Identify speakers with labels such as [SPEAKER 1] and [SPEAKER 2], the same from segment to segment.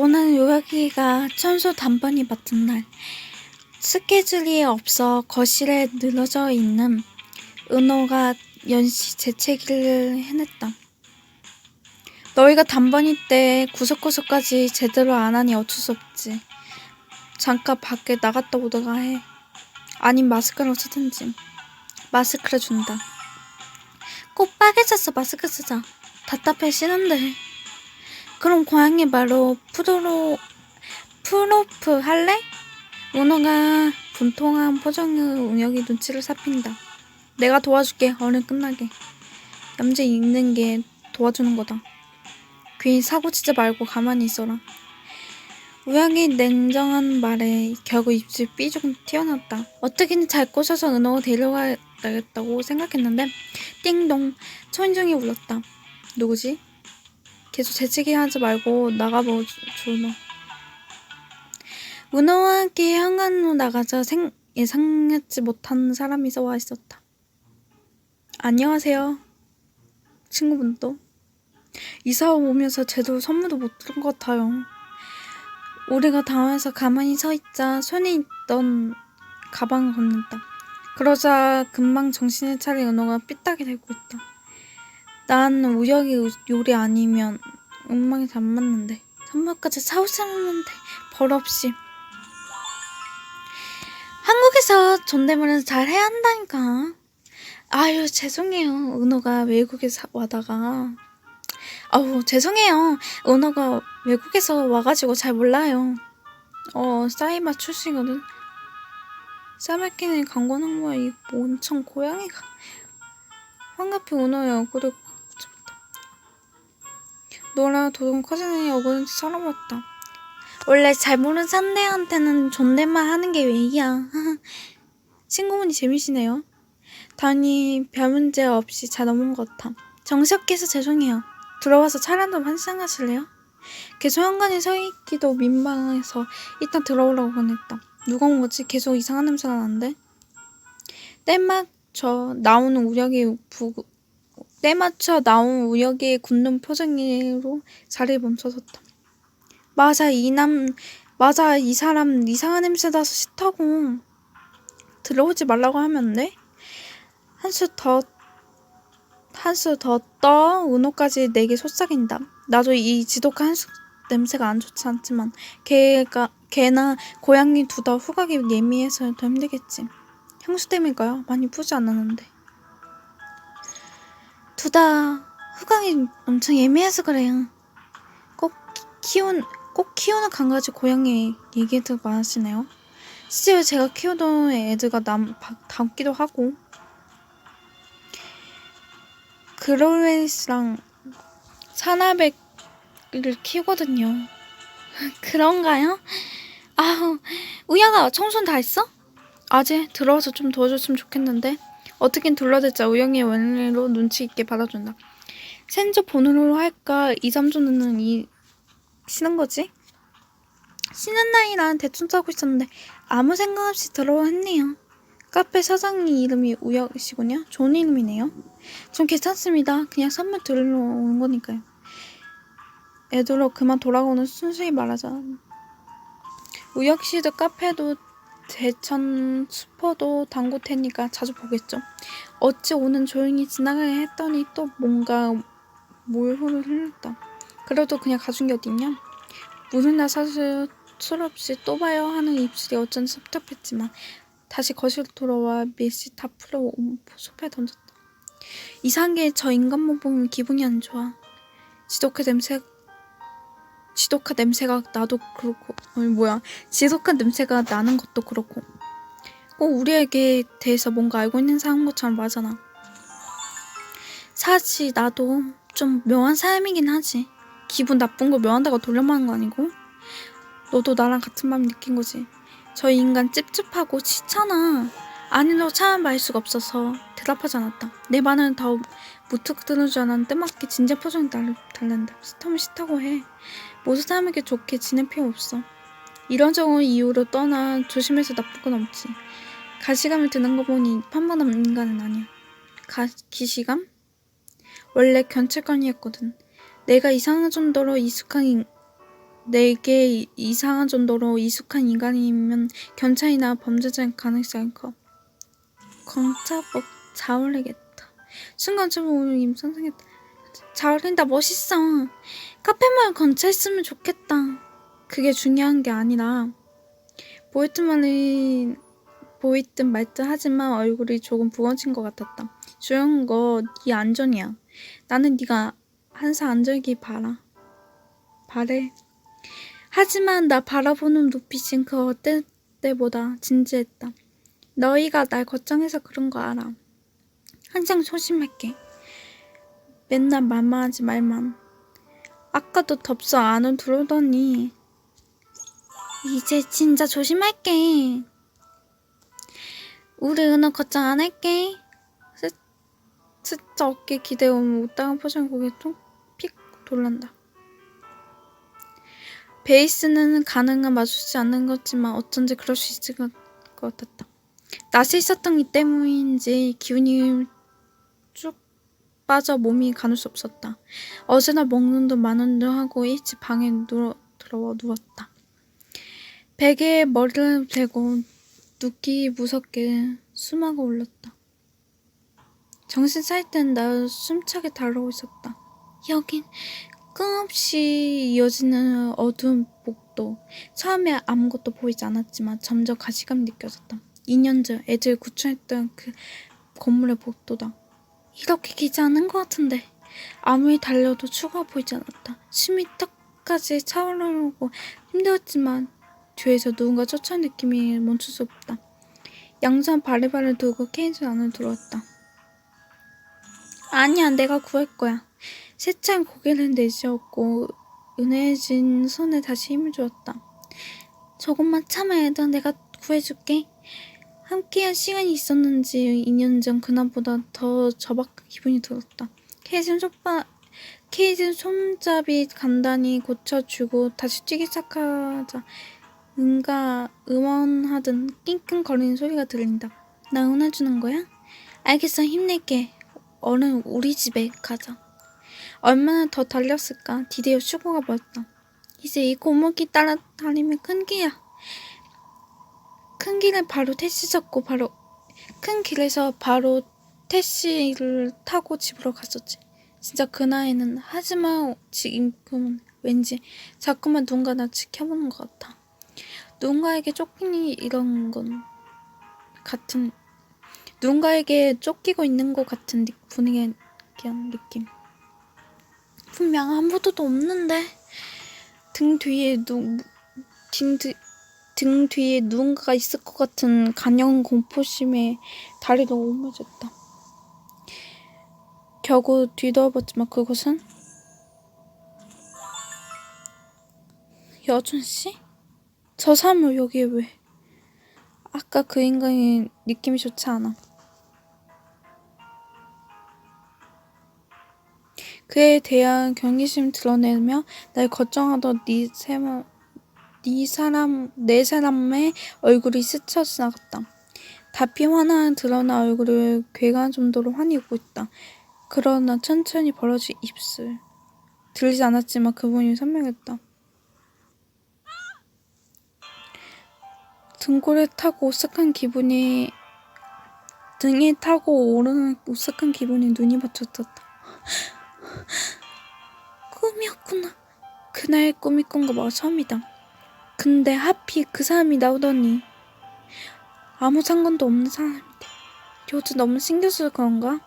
[SPEAKER 1] 오늘 요약이가 청소 단번이 맡은 날. 스케줄이 없어 거실에 늘어져 있는 은호가 연시 재채기를 해냈다. 너희가 단번이 때 구석구석까지 제대로 안 하니 어쩔 수 없지. 잠깐 밖에 나갔다 오다가 해. 아님 마스크를 쓰든지. 마스크를 준다. 꼭 빨개졌어 마스크 쓰자. 답답해 싫은데. 그럼 고양이 말로 프로로 프로프 할래? 문어가 분통한 표정의 운혁이 눈치를 살핀다. 내가 도와줄게. 얼른 끝나게. 얌체 읽는 게 도와주는 거다. 괜히 사고 치지 말고 가만히 있어라. 우영이 냉정한 말에 결국 입술 삐죽 튀어나왔다. 어떻게든 잘 꼬셔서 은호가 데려가야겠다고 생각했는데 띵동 초인종이 울렸다. 누구지? 계속 재채기 하지 말고 나가보 주너. 은호와 함께 현관으로 나가자 생, 예상하지 못한 사람이 와 있었다. 안녕하세요. 친구분도. 이사 오면서 제대로 선물도 못 들은 것 같아요. 우리가 당황해서 가만히 서 있자 손에 있던 가방을 건넨다. 그러자 금방 정신을 차린 은호가 삐딱이 대고 있다. 난 우혁이 우- 요리 아니면 잘안 맞는데. 선물까지 사오셨는데 벌없이. 한국에서 존댓말은 잘 해야 한다니까. 아유 죄송해요. 은호가 외국에서 와다가. 아우 죄송해요. 은호가 외국에서 와가지고 잘 몰라요. 어 사이마 출신이거든. 싸매끼는 강권 항모야. 이 몬청 고양이가. 황급히 은호의 쳤다 너랑 도둑 커지는 얼굴은 살아봤다 원래 잘 모르는 상대한테는 존댓말 하는 게 예의야 친구분이 재미시네요 다니 별 문제 없이 잘 넘은 것 같아. 정시없게서 죄송해요. 들어와서 차 한잔 한잔 하실래요? 계속 현관에 서 있기도 민망해서 일단 들어오라고 보냈다. 누가 온 거지? 계속 이상한 냄새가 나는데? 때맞춰 나오는 우혁의 부 때맞춰 나온 우혁의 굳는 표정으로 자리에 멈춰섰다. 맞아 이남 맞아 이 사람 이상한 냄새 나서 싫다고 들어오지 말라고 하면 안 돼? 한수 더, 한수 더 떠, 은호까지 내게 속삭인다. 나도 이 지독한 한수 냄새가 안 좋지 않지만, 걔가, 걔나 고양이 둘 다 후각이 예민해서 더 힘들겠지. 향수 때문일까요? 많이 푸지 않았는데. 둘 다 후각이 엄청 예민해서 그래요. 꼭 키운, 꼭 키우는 강아지 고양이 얘기도 많으시네요. 실제로 제가 키우던 애들과 남, 닮기도 하고, 그롤웨이스랑 사나백을 키우거든요. 그런가요? 아우, 우영아, 청소는 다 했어? 아재, 들어와서 좀 도와줬으면 좋겠는데. 어떻긴 둘러댔자 우영이 웬일로 눈치 있게 받아준다. 센저 번호로 할까? 2, 3조는 이, 쉬는 거지? 쉬는 날이란 대충 짜고 있었는데 아무 생각 없이 들어와 했네요. 카페 사장님 이름이 우혁이시군요. 좋은 이름이네요. 전 괜찮습니다. 그냥 선물 들으러 오는 거니까요. 애들로 그만 돌아오는 순수히 말하자. 우혁 씨도 카페도 대천 슈퍼도 당구 테니까 자주 보겠죠. 어찌 오는 조용히 지나가게 했더니 또 뭔가 몰호를 흘렸다. 그래도 그냥 가준 게 어딨냐? 무슨 날 사실 술 없이 또 봐요 하는 입술이 어쩐지 섭섭했지만 다시 거실로 돌아와 메시 다 풀어 온 소파에 던졌다. 이상한 게저 인간만 보면 기분이 안 좋아. 지독한 냄새, 지독한 냄새가 나도 그렇고, 아니 뭐야, 지독한 냄새가 나는 것도 그렇고, 꼭 우리에게 대해서 뭔가 알고 있는 사람 것처럼 말하잖아. 사실 나도 좀 묘한 사람이긴 하지. 기분 나쁜 거 묘한다고 돌려말하는 거 아니고. 너도 나랑 같은 마음 느낀 거지. 저 인간 찝찝하고 치잖아. 아니라고 차마 말 수가 없어서 대답하지 않았다. 내 말은 더 무턱 드는 줄 알았는데 뜻맞게 진짜 표정이 달, 달란다. 싫다면 싫다고 해. 모든 사람에게 좋게 지낼 필요 없어. 이런저런 이유로 떠나 조심해서 나쁠 건 없지. 가시감을 드는 거 보니 판단한 인간은 아니야. 가, 기시감? 원래 견책관이었거든. 내가 이상한 정도로 익숙한 인- 내게 이- 이상한 정도로 익숙한 인간이면 경찰이나 범죄자일 가능성이 커. 검사복 잘 어울리겠다. 순간적으로 오늘 임선생했다. 잘 어울린다 멋있어. 카페만 건차했으면 좋겠다. 그게 중요한 게 아니라 말이 보이든 말든 하지만 얼굴이 조금 부어진 것 같았다. 중요한 거 네 안전이야. 나는 네가 항상 안전하길 바라. 바래. 하지만 나 바라보는 눈빛은 그 어떤 때보다 진지했다. 너희가 날 걱정해서 그런 거 알아. 항상 조심할게. 맨날 말만 하지 말만. 아까도 덥서 안을 들어오더니 이제 진짜 조심할게. 우리 은호 걱정 안 할게. 스, 진짜 어깨 기대오면 못당한 표정 고개 좀픽 돌란다. 베이스는 가능한 맞추지 않는 거지만 어쩐지 그럴 수 있을 것 같았다. 낯이 있었던 이 때문인지 기운이 쭉 빠져 몸이 가눌 수 없었다. 어제나 먹는 듯 마는 듯 하고 일찍 방에 누워 들어와 누웠다. 베개에 머리를 대고 눕기 무섭게 숨하고 올랐다. 정신 차릴 땐 나 숨차게 달아오고 있었다. 여긴 끊임없이 이어지는 어두운 복도. 처음에 아무것도 보이지 않았지만 점점 가시감이 느껴졌다. 2년 전 애들 구출했던 그 건물의 복도다. 이렇게 길지 않은 것 같은데 아무리 달려도 추가 보이지 않았다. 숨이 턱까지 차오르고 힘들었지만 뒤에서 누군가 쫓아오는 느낌이 멈출 수 없다. 양산 바리바리 두고 케이지 안으로 들어왔다. 아니야, 내가 구할 거야. 세찬 고개를 내지었고 은혜진 손에 다시 힘을 주었다. 조금만 참아 얘들아 내가 구해줄게. 함께한 시간이 있었는지 2년 전 그날보다 더 저박한 기분이 들었다. 케이진 손바 케이진 손잡이 간단히 고쳐주고 다시 뛰기 시작하자 응가 응원하듯 낑낑거리는 소리가 들린다. 나 응원해주는 거야? 알겠어 힘낼게. 얼른 우리 집에 가자. 얼마나 더 달렸을까? 드디어 휴고가 멀었다. 이제 이 골목길 따라 다니면 큰 길이야. 큰 길은 바로 택시 잡고 바로 큰 길에서 바로 택시를 타고 집으로 갔었지. 진짜 그 나이는 하지만 지금은 왠지 자꾸만 누군가 나 지켜보는 것 같아. 누군가에게 쫓기니 이런 건 같은 누군가에게 쫓기고 있는 것 같은 느- 분위기한 느낌. 분명 아무도 없는데 등 뒤에 누, 등, 뒤, 등 뒤에 누군가가 있을 것 같은 간영 공포심에 다리가 오므졌다. 겨우 뒤돌아봤지만 그곳은 여준 씨? 저 사람을 여기에 왜? 아까 그 인간이 느낌이 좋지 않아. 그에 대한 경계심 드러내며 날 걱정하던 네 세마, 네 사람, 네 사람의 얼굴이 스쳐 지나갔다. 답이 화나 드러나 얼굴을 괴가한 정도로 환히 웃고 있다. 그러나 천천히 벌어진 입술. 들리지 않았지만 그분이 선명했다. 등골에 타고 오싹한 기분이 등에 타고 오르는 오싹한 기분이 눈이 맞췄었다. 꿈이었구나. 그날 꿈이 꾼거봐 처음이다. 근데 하필 그 사람이 나오더니 아무 상관도 없는 사람인데 요즘 너무 신경 쓰여 그런가?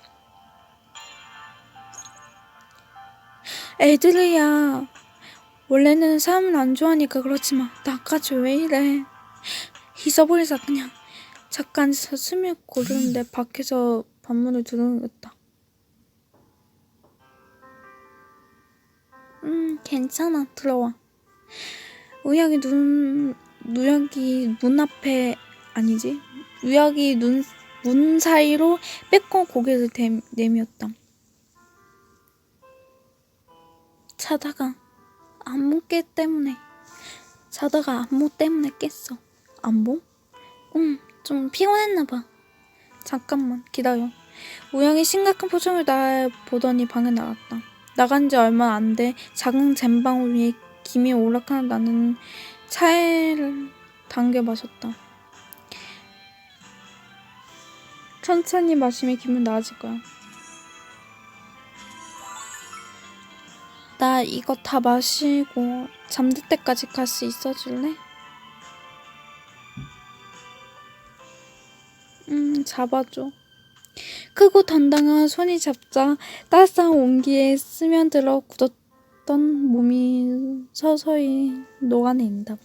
[SPEAKER 1] 애들이야. 원래는 사람을 안 좋아하니까 그렇지만 나까지 왜 이래? 잊어버리자 그냥. 잠깐 앉아서 숨을 고르는데 밖에서 반문을 들어오겠다. 음, 괜찮아. 들어와. 우혁이 눈, 우혁이 눈 앞에, 아니지? 우혁이 눈, 문 사이로 빼고 고개를 대, 내미었다. 자다가 안무 깨 때문에, 자다가 안무 때문에 깼어. 안무? 응, 좀 피곤했나 봐. 잠깐만, 기다려. 우영이 심각한 표정을 날 보더니 방에 나갔다. 나간 지 얼마 안 돼 작은 잼방 위에 김이 오락하는 나는 차를 당겨 마셨다. 천천히 마시면 기분 나아질 거야. 나 이거 다 마시고 잠들 때까지 갈 수 있어 줄래? 음, 잡아줘. 크고 단단한 손이 잡자 따스한 온기에 스며들어 굳었 던 몸이 서서히 녹아낸다.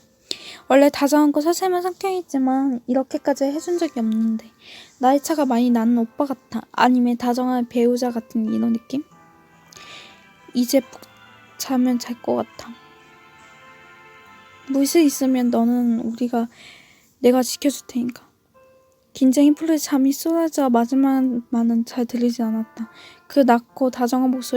[SPEAKER 1] 원래 다정하고 서슴한 성격이지만 이렇게까지 해준 적이 없는데 나이 차가 많이 나는 오빠 같아. 아니면 다정한 배우자 같은 이런 느낌? 이제 푹 자면 잘 것 같아. 물수 있으면 너는 우리가 내가 지켜줄 테니까. 긴장이 풀려 잠이 쏟아져 마지막 말은 잘 들리지 않았다. 그 낮고 다정한 목소리